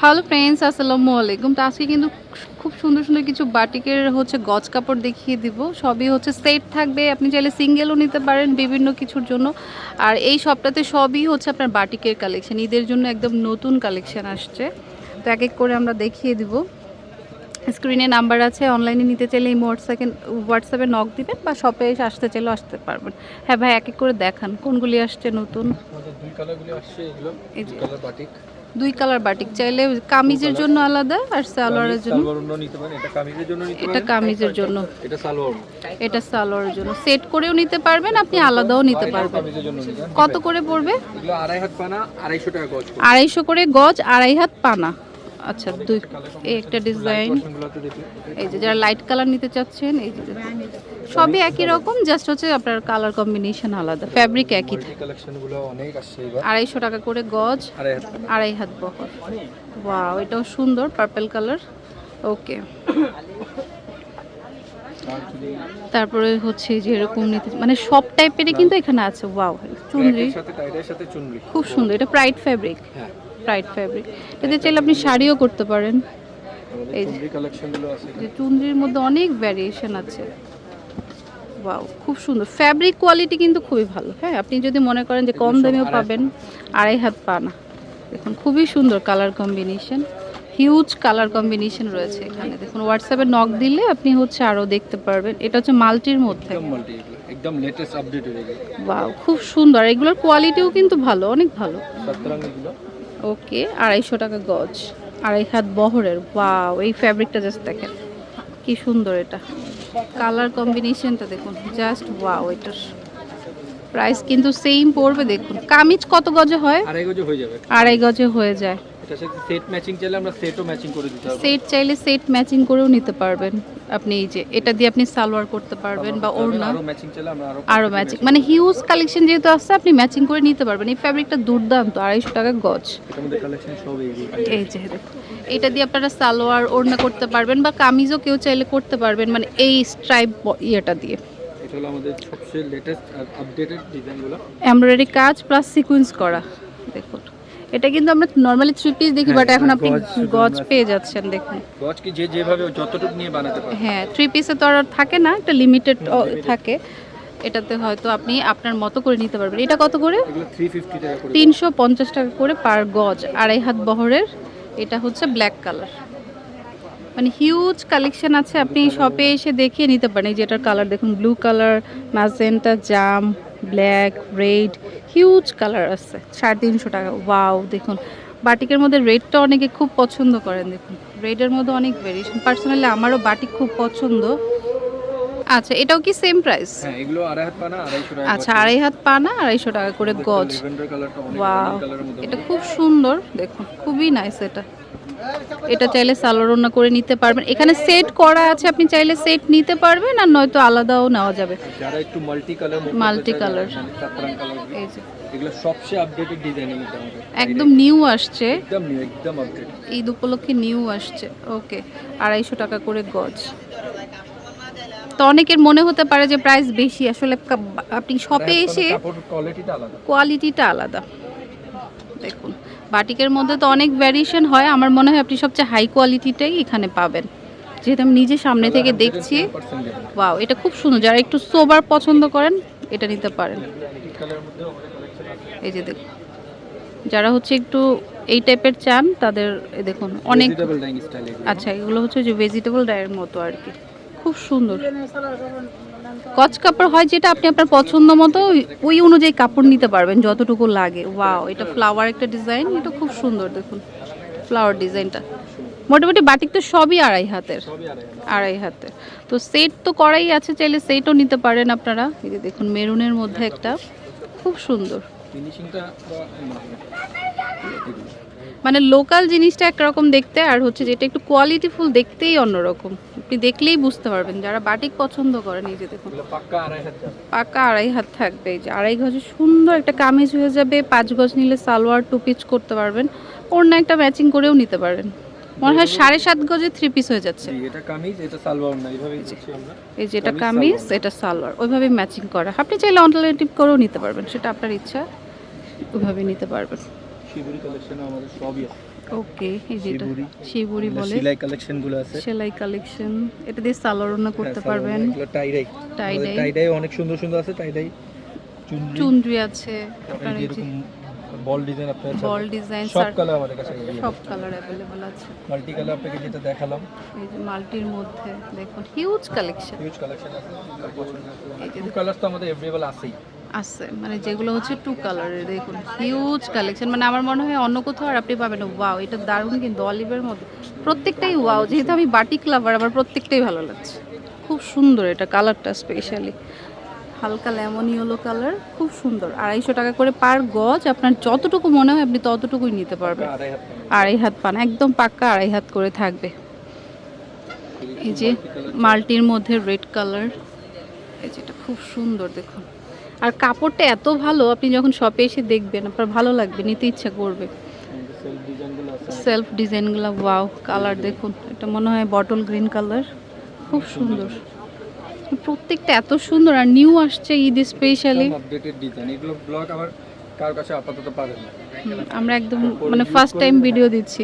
Hello friends আসসালামু আলাইকুম। তো আজকে কিন্তু খুব সুন্দর সুন্দর কিছু বাটিকের হচ্ছে গজ কাপড় দেখিয়ে দিব। সবই হচ্ছে সেট থাকবে। আপনি চাইলে সিঙ্গেলও নিতে পারেন বিভিন্ন কিছুর জন্য। আর এই সবটাতে সবই হচ্ছে আপনার বাটিকের কালেকশন ঈদের জন্য একদম নতুন কালেকশন আসছে। তো এক এক করে আমরা দেখিয়ে দিব। স্ক্রিনে নাম্বার আছে অনলাইনে নিতে চাইলে এই হোয়াটসঅ্যাপে হোয়াটসঅ্যাপে নক দিবেন বা শপে এসে আসতে চাইলেও আসতে পারবেন। হ্যাঁ ভাই এক এক করে দেখান। কোনগুলি আসছে নতুন? এই যে- দুই কালার বাটিক চাইলে কামিজের জন্য আলাদা আর সালোয়ারের জন্য। এটা কামিজের জন্য এটা পারেন। কামিজের জন্য। এটা সালোয়ার অন্য। এটা সালোয়ারের জন্য। সেট করেও নিতে পারবেন আপনি আলাদাও নিতে পারবেন। কত করে পড়বে? এগুলো আড়াই হাত পানা আড়াইশো করে। গজ আড়াই হাত পানা। আচ্ছা দুই একটা ডিজাইন এই যে যারা লাইট কালার নিতে চাচ্ছেন এই যে। সবই একই রকম জাস্ট হচ্ছে আপনার কালার কম্বিনেশন আলাদা ফ্যাব্রিক একই থাকে। কালেকশনগুলো অনেক আসছে এবার। আড়াইশো টাকা করে গজ আড়াই হাত পানা আড়াই হাত বহর। ওয়াও এটাও সুন্দর পার্পল কালার ওকে তারপরে হচ্ছে যে এরকম নিতে মানে সব টাইপেরই কিন্তু এখানে আছে। ওয়াও চুনরি। সাথে টাইটের সাথে চুনরি। খুব সুন্দর এটা প্রাইড ফ্যাব্রিক হ্যাঁ। প্রাইড ফ্যাব্রিক এতে চাইলে আপনি শাড়িও করতে পারেন। এই যে চুনরির মধ্যে অনেক ভ্যারিয়েশন আছে। ওয়াও খুব সুন্দর। ফ্যাব্রিক কোয়ালিটি কিন্তু খুবই ভালো। হ্যাঁ আপনি যদি মনে করেন যে কম দামেও পাবেন আড়াই হাত পানা দেখুন খুবই সুন্দর colour combination huge colour combination রয়েছে এখানে। দেখুন হোয়াটসঅ্যাপে নক দিলে আপনি হচ্ছে আরও দেখতে পারবেন। এটা হচ্ছে মাল্টির মধ্যে। একদম মাল্টি এগুলো একদম লেটেস্ট আপডেট হয়ে গেছে ওয়াও খুব সুন্দর। এগুলোর কোয়ালিটিও কিন্তু ভালো অনেক ভালো। ওকে আড়াইশো টাকা গজ। আড়াই হাত বহরের। ওয়াও এই ফ্যাব্রিকটা জাস্ট দেখেন। কি সুন্দর এটা। কালার কম্বিনেশনটা দেখুন জাস্ট ওয়াও এটার প্রাইস কিন্তু সেম পড়বে দেখুন। কামিজ কত গজে হয়? আড়াই গজে হয়ে যাবে। আড়াই গজে হয়ে যায়। এটার সেট ম্যাচিং চাইলে আমরা সেটও ম্যাচিং করে দিতে হবে সেট চাইলে সেট ম্যাচিং করেও নিতে পারবেন। আপনি এই যে এটা দিয়ে আপনি সালোয়ার করতে পারবেন বা ওড়না। আরও ম্যাচিং চাইলে আমরা আরও আরও ম্যাচিং মানে হিউজ কালেকশন যেহেতু আসছে আপনি ম্যাচিং করে নিতে পারবেন। এই ফ্যাব্রিকটা দুর্দান্ত আড়াইশো টাকা গজ। কালেকশন সব এই যে। এটা দিয়ে আপনারা সালোয়ার ওড়না করতে পারবেন বা কামিজও কেউ চাইলে করতে পারবেন মানে এই স্ট্রাইপ ইয়েটা দিয়ে। এটা হলো আমাদের সবচেয়ে লেটেস্ট আর আপডেটেড ডিজাইনগুলো এমব্রয়ডারি কাজ প্লাস সিকোয়েন্স করা দেখুন। এটা কিন্তু আমরা নর্মালি থ্রি পিস দেখি বাট হ্যাঁ, এখন আপনি গজ পেয়ে যাচ্ছেন দেখুন। গজ কি যে যেভাবে যতটুকু নিয়ে বানাতে পারে হ্যাঁ থ্রি পিসে তো আর থাকে না একটা লিমিটেড থাকে। এটাতে হয়তো আপনি আপনার মতো করে নিতে পারবেন। এটা কত করে? এগুলো থ্রি ফিফটি টাকা করে। তিনশো পঞ্চাশ টাকা করে পার গজ আড়াই হাত বহরের। এটা হচ্ছে ব্ল্যাক কালার মানে হিউজ কালেকশন আছে আপনি শপে এসে দেখিয়ে নিতে পারেন। এই যেটার কালার দেখুন ব্লু কালার ম্যাজেন্টা জাম ব্ল্যাক রেড হিউজ কালার আছে সাড়ে তিনশো টাকা। ওয়াও দেখুন। বাটিকের মধ্যে রেডটা অনেকে খুব পছন্দ করেন দেখুন। রেডের মধ্যে অনেক ভেরিয়েশন পার্সোনালি আমারও বাটিক খুব পছন্দ। আচ্ছা এটাও কি সেম প্রাইস হ্যাঁ আড়াই হাত পানা আড়াইশো আচ্ছা আড়াই হাত পানা আড়াইশো টাকা করে গজ। ওয়াও এটা খুব সুন্দর দেখুন। খুবই নাইস এটা। এটা চাইলে সালোয়ার ওড়না করে নিতে পারবেন। এখানে সেট করা আছে আপনি চাইলে সেট নিতে পারবেন আর নয়তো আলাদাও নেওয়া যাবে। যারা একটু মাল্টি কালার। সাতরাং কালার এই যে। এগুলো সবচেয়ে আপডেটেড একদম নিউ আসছে। একদম নিউ একদম আপডেট ঈদ উপলক্ষে নিউ আসছে। ওকে আড়াইশো টাকা করে গজ। তো অনেকের মনে হতে পারে যে প্রাইস বেশি আসলে আপনি শপে এসে কোয়ালিটিটা আলাদা। কোয়ালিটিটা আলাদা। দেখুন বাটিকের মধ্যে তো অনেক ভ্যারিয়েশন হয়। আমার মনে হয় আপনি সবচেয়ে হাই কোয়ালিটিটাই এখানে পাবেন। যেহেতু আমি নিজে সামনে থেকে দেখছি ওয়াও এটা খুব সুন্দর। যারা একটু সোবার পছন্দ করেন এটা নিতে পারেন। এই যে দেখুন যারা হচ্ছে একটু এই টাইপের চান তাদের দেখুন অনেক আচ্ছা এগুলো হচ্ছে যে ভেজিটেবল ডায়ের মতো আর কি। খুব সুন্দর। কচ কাপড় হয় যেটা আপনি আপনার পছন্দ মতো ওই- অনুযায়ী কাপড় নিতে পারবেন, যতটুকু লাগে। ওয়াও এটা ফ্লাওয়ার একটা ডিজাইন এটা খুব সুন্দর, দেখুন। ফ্লাওয়ার ডিজাইনটা মোটামুটি বাটিক তো সবই আড়াই হাতের আড়াই হাতের। তো সেট তো করাই আছে, চাইলে সেটও নিতে পারেন আপনারা। এই যে দেখুন, মেরুনের মধ্যে একটা। খুব সুন্দর। ফিনিশিংটা মানে লোকাল জিনিসটা একরকম দেখতে আর হচ্ছে যেটা একটু কোয়ালিটিফুল দেখতেই অন্যরকম। আপনি দেখলেই বুঝতে পারবেন। যারা বাটিক পছন্দ করেন এই যে দেখুন পাকা আড়াই হাত থাকবে। এই যে আড়াই গজে সুন্দর একটা কামিজ হয়ে যাবে। পাঁচ গজ নিলে সালোয়ার টু পিচ করতে পারবেন। অন্য একটা ম্যাচিং করেও নিতে পারেন। মনে হয় সাড়ে সাত গজে থ্রি পিস হয়ে যাচ্ছে। এটা কামিজ এটা সালোয়ার না এইভাবে এই যে এটা কামিজ, কামিজ এটা সালোয়ার। ওইভাবে ম্যাচিং করা। আপনি চাইলে অল্টারনেটিভ করেও নিতে পারবেন। সেটা আপনার ইচ্ছা ওইভাবে নিতে পারবেন। শিবুরি কালেকশনে আমাদের সবই আছে। ওকে এই যেটা শিবুরি। শিবুরি বলে। সেলাই কালেকশনগুলো আছে। সেলাই কালেকশন এটা দিয়ে সালোয়ারনা করতে হ্যাঁ, পারবেন। Tie-dye Tie-dye। টাইডাই অনেক সুন্দর সুন্দর আছে টাইডাই চুনরি। চুনরি আছে আপনার যে যে এরকম বল ডিজাইন আপনার বল ডিজাইন সব কালার আমাদের কাছে সব কালার অ্যাভেলেবল আছে। মাল্টি কালার আপনাকে যেটা দেখালাম। এই যে মাল্টির মধ্যে দেখুন হিউজ কালেকশন হিউজ কালেকশন আছে এই যে কালার তো আমাদের এভরিবল আছেই। আছে মানে যেগুলো হচ্ছে টু কালারের দেখুন হিউজ কালেকশন মানে আমার মনে হয় অন্য কোথাও আর আপনি পাবেন ওয়াও এটা দারুণ কিন্তু অলিভের মধ্যে। প্রত্যেকটাই ওয়াও যেহেতু আমি বাটিক লাভার আমার প্রত্যেকটাই ভালো লাগছে। খুব সুন্দর এটা কালারটা স্পেশালি হালকা লেমন ইয়েলো কালার খুব সুন্দর। আড়াইশো টাকা করে পার গজ আপনার যতটুকু মনে হয় আপনি ততটুকুই নিতে পারবেন। আড়াই হাত আড়াই হাত পান একদম পাক্কা আড়াই হাত করে থাকবে। এই যে মাল্টির মধ্যে রেড কালার এই যেটা খুব সুন্দর দেখুন। আর কাপড়টা এত ভালো আপনি যখন শপে এসে দেখবেন আপনার ভালো লাগবে নিতে ইচ্ছা করবে। সেলফ ডিজাইনগুলো ওয়াও কালার দেখুন। এটা মনে হয় বটল গ্রিন কালার খুব সুন্দর। প্রত্যেকটা এত সুন্দর আর নিউ আসছে ঈদ স্পেশালি আপডেটেড ডিজাইন এগুলো ব্লগ আবার কার কাছে আপাতত পাবেন না। আমরা একদম মানে ফার্স্ট টাইম ভিডিও দিচ্ছি।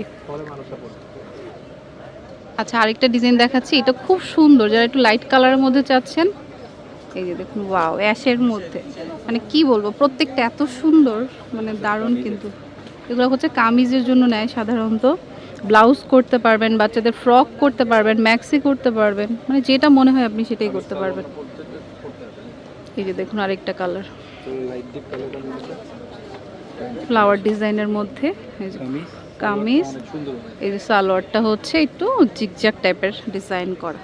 আচ্ছা আরেকটা ডিজাইন দেখাচ্ছি এটা খুব সুন্দর। যারা একটু লাইট কালারের মধ্যে চাচ্ছেন এই যে দেখুন ওয়াও অ্যাশের মধ্যে। মানে কি বলব প্রত্যেকটা এত সুন্দর মানে দারুণ কিন্তু। এগুলো হচ্ছে কামিজের জন্য নেয় সাধারণত। ব্লাউজ করতে পারবেন বাচ্চাদের ফ্রক করতে পারবেন ম্যাক্সি করতে পারবেন। মানে যেটা মনে হয় আপনি সেটাই করতে পারবেন। এই যে দেখুন আরেকটা কালার। ফ্লাওয়ার ডিজাইনের মধ্যে কামিজ। এই যে সালোয়ারটা হচ্ছে একটু জিগজ্যাগ টাইপের ডিজাইন করা।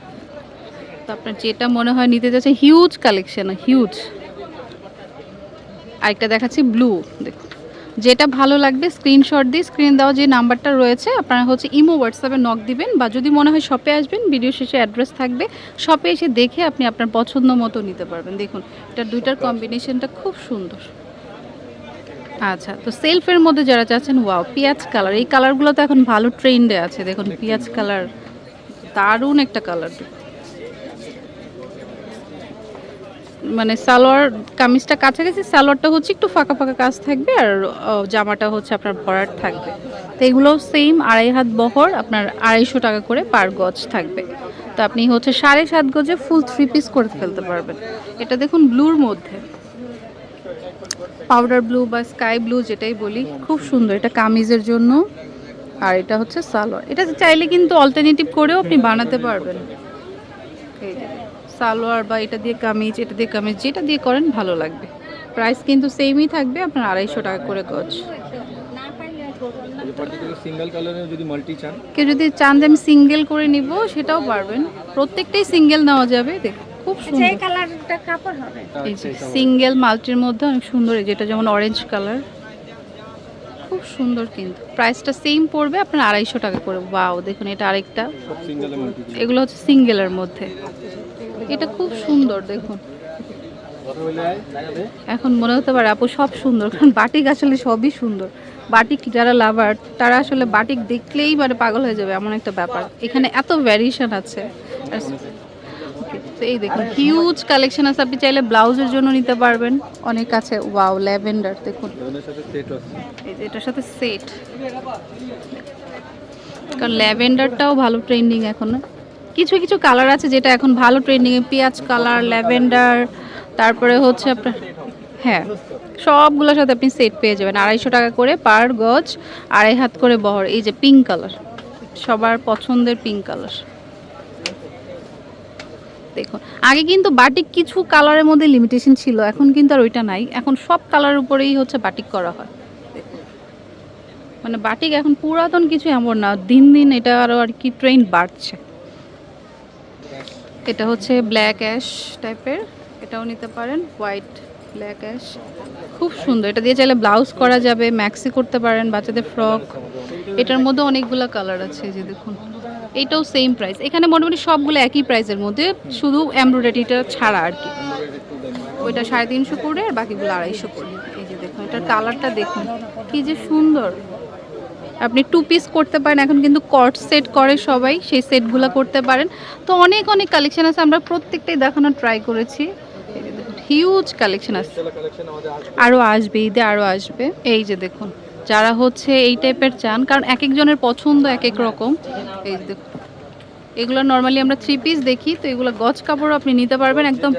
তো আপনার যেটা মনে হয় নিতে যাচ্ছে হিউজ কালেকশন হিউজ আরেকটা দেখাচ্ছি ব্লু দেখুন যেটা ভালো লাগবে স্ক্রিনশট দিয়ে স্ক্রিন দেওয়া যে নাম্বারটা রয়েছে আপনারা হচ্ছে ইমো হোয়াটসঅ্যাপে নক দিবেন বা যদি মনে হয় শপে আসবেন ভিডিও শেষে অ্যাড্রেস থাকবে শপে এসে দেখে আপনি আপনার পছন্দ মতো নিতে পারবেন। দেখুন এটা দুইটার কম্বিনেশনটা খুব সুন্দর। আচ্ছা তো সেলফের মধ্যে যারা চাচ্ছেন ওয়াও পেঁয়াজ কালার এই কালারগুলো তো এখন ভালো ট্রেন্ডে আছে। দেখুন পেঁয়াজ কালার দারুণ একটা কালার মানে সালোয়ার কামিজটা কাছাকাছি সালোয়ারটা হচ্ছে একটু ফাঁকা ফাঁকা কাজ থাকবে আর জামাটা হচ্ছে আপনার ভরাট থাকবে। তো এগুলো সেম আড়াই হাত বহর, আপনার আড়াইশো টাকা করে পার গজ থাকবে। তো আপনি হচ্ছে সাড়ে সাত গজে ফুল থ্রি পিস করে ফেলতে পারবেন। এটা দেখুন ব্লুর মধ্যে। পাউডার ব্লু বা স্কাই ব্লু যেটাই বলি, খুব সুন্দর। এটা কামিজের জন্য, আর এটা হচ্ছে সালোয়ার। এটা চাইলে কিন্তু অল্টারনেটিভ করেও আপনি বানাতে পারবেন। এই সালোয়ার বা এটা দিয়ে কামিজ এটা দিয়ে কামিজ যেটা দিয়ে করেন ভালো লাগবে। প্রাইস কিন্তু সেমই থাকবে আপনার আড়াইশো টাকা করে গজ। পার্টিকুলার সিঙ্গেল কালারে যদি মাল্টি চান? কেউ যদি চান যে আমি সিঙ্গেল করে নিব সেটাও পারবেন। প্রত্যেকটাই সিঙ্গেল নেওয়া যাবে দেখ খুব সুন্দর। কালারটা কাপড় হবে। সিঙ্গেল মাল্টির মধ্যে অনেক সুন্দর যেটা যেমন অরেঞ্জ কালার খুব সুন্দর কিন্তু। প্রাইসটা সেম পড়বে আপনার আড়াইশো টাকা করে। ওয়াও দেখুন এটা আরেকটা। এগুলো হচ্ছে সিঙ্গেলের মধ্যে। এটা খুব সুন্দর দেখুন। এখন মনে হতে পারে আপু সব সুন্দর কারণ বাটিক আসলে সবই সুন্দর। বাটিক যারা লাভার তারা আসলে বাটিক দেখলেই মানে পাগল হয়ে যাবে এমন একটা ব্যাপার। এখানে এত ভ্যারিয়েশন আছে। তো এই দেখুন হিউজ কালেকশন আছে। আপনি চাইলে ব্লাউজের জন্য নিতে পারবেন। অনেক আছে। ওয়াও ল্যাভেন্ডার দেখুন। ওদের সাথে সেট আছে। এই যে এটার সাথে সেট কারণ ল্যাভেন্ডারটাও ভালো ট্রেন্ডিং এখন। না? কিছু কিছু কালার আছে যেটা এখন ভালো ট্রেন্ডিং পেঁয়াজ কালার ল্যাভেন্ডার তারপরে হচ্ছে আপনার হ্যাঁ সবগুলোর সাথে আপনি সেট পেয়ে যাবেন। আড়াইশো টাকা করে পার গজ, আড়াই হাত করে বহর, এই যে পিঙ্ক কালার সবার পছন্দের পিঙ্ক কালার দেখুন, আগে কিন্তু বাটিক কিছু কালারের মধ্যে লিমিটেশন ছিল, এখন কিন্তু আর ওইটা নাই। এখন সব কালারের উপরেই হচ্ছে বাটিক করা হয়। মানে বাটিক এখন পুরাতন কিছু এমন না, দিন দিন এটা আরও আর কি ট্রেন্ড বাড়ছে। এটা হচ্ছে ব্ল্যাক অ্যাশ টাইপের এটাও নিতে পারেন হোয়াইট ব্ল্যাক অ্যাশ খুব সুন্দর। এটা দিয়ে চাইলে ব্লাউজ করা যাবে ম্যাক্সি করতে পারেন, বাচ্চাদের ফ্রক এটার মধ্যে অনেকগুলো কালার আছে যে দেখুন। এইটাও সেম প্রাইস এখানে মোটামুটি সবগুলো একই প্রাইসের মধ্যে, শুধু এমব্রয়ডারিটা ছাড়া আর কি। ওইটা সাড়ে তিনশো করে আর বাকিগুলো আড়াইশো করে। এই যে দেখুন, এটার কালারটা দেখুন। কি যে সুন্দর। আপনি টু পিস করতে পারেন। এখন কিন্তু কট সেট করে সবাই সেই সেটগুলো করতে পারেন। তো অনেক অনেক কালেকশন আছে। আমরা প্রত্যেকটাই দেখানোর ট্রাই করেছি। হিউজ কালেকশন আছে। আরও আসবে। ঈদে আরও আসবে। এই যে দেখুন যারা হচ্ছে এই টাইপের চান কারণ এক একজনের পছন্দ এক এক রকম। এই দেখুন। এগুলো নর্মালি আমরা থ্রি পিস দেখি তো এগুলো গজ কাপড় আপনি নিতে পারবেন একদম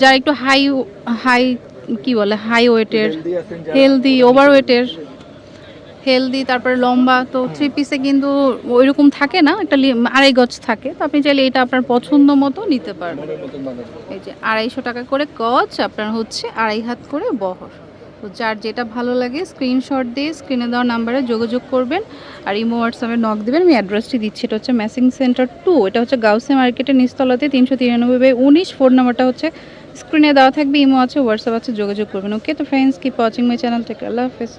যারা একটু হাই হাই কি বলে হাই ওয়েটের হেলদি ওভার ওয়েটের হেলদি তারপরে লম্বা তো থ্রি পিসে কিন্তু ওইরকম থাকে না একটা আড়াই গজ থাকে তো আপনি চাইলে এটা আপনার পছন্দ মতো নিতে পারবেন। এই যে আড়াইশো টাকা করে গজ আপনার হচ্ছে আড়াই হাত করে বহর। তো যার যেটা ভালো লাগে স্ক্রিনশট দিয়ে স্ক্রিনে দেওয়া নাম্বারে যোগাযোগ করবেন আর ইমো হোয়াটসঅ্যাপে নক দেবেন। আমি অ্যাড্রেসটি দিচ্ছি এটা হচ্ছে ম্যাসিং সেন্টার টু এটা হচ্ছে গাউসে মার্কেটের নিচতলাতে তিনশো তিরানব্বই বাই উনিশ ফোন নাম্বারটা হচ্ছে স্ক্রিনে দেওয়া থাকবে, ইমো আছে হোয়াটসঅ্যাপ আছে, যোগাযোগ করবেন। ওকে তো friends keep watching my channel থেকে আল্লাহ হাফেজ।